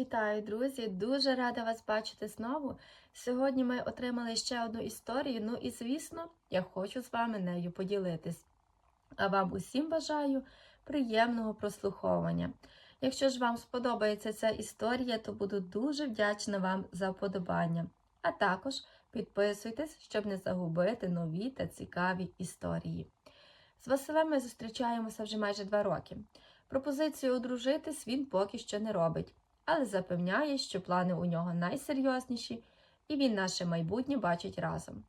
Вітаю, друзі! Дуже рада вас бачити знову. Сьогодні ми отримали ще одну історію. Ну і звісно, я хочу з вами нею поділитись. А вам усім бажаю приємного прослуховування. Якщо ж вам сподобається ця історія, то буду дуже вдячна вам за вподобання. А також підписуйтесь, щоб не загубити нові та цікаві історії. З Василем ми зустрічаємося вже майже два роки. Пропозицію одружитись він поки що не робить, але запевняє, що плани у нього найсерйозніші, і він наше майбутнє бачить разом.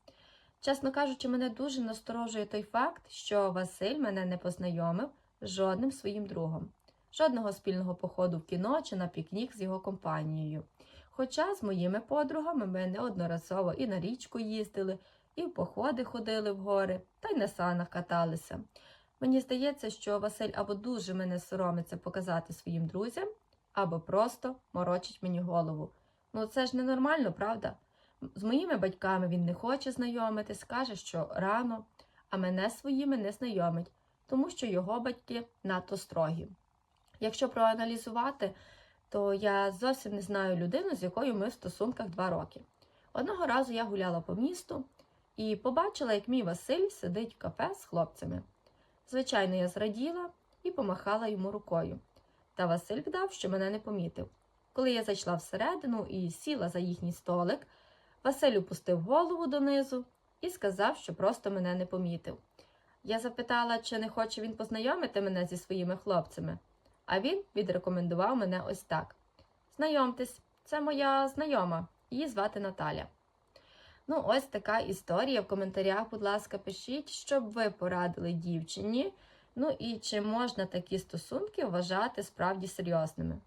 Чесно кажучи, мене дуже насторожує той факт, що Василь мене не познайомив з жодним своїм другом, жодного спільного походу в кіно чи на пікнік з його компанією. Хоча з моїми подругами ми неодноразово і на річку їздили, і в походи ходили в гори, та й на санах каталися. Мені здається, що Василь або дуже мене соромиться показати своїм друзям, або просто морочить мені голову. Ну це ж ненормально, правда? З моїми батьками він не хоче знайомитись, каже, що рано, а мене своїми не знайомить, тому що його батьки надто строгі. Якщо проаналізувати, то я зовсім не знаю людину, з якою ми в стосунках два роки. Одного разу я гуляла по місту і побачила, як мій Василь сидить в кафе з хлопцями. Звичайно, я зраділа і помахала йому рукою. Та Василь вдав, що мене не помітив. Коли я зайшла всередину і сіла за їхній столик, Василь опустив голову донизу і сказав, що просто мене не помітив. Я запитала, чи не хоче він познайомити мене зі своїми хлопцями, а він відрекомендував мене ось так: Знайомтесь, це моя знайома, її звати Наталя. Ну, ось така історія. В коментарях, будь ласка, пишіть, що б ви порадили дівчині. Ну і чи можна такі стосунки вважати справді серйозними?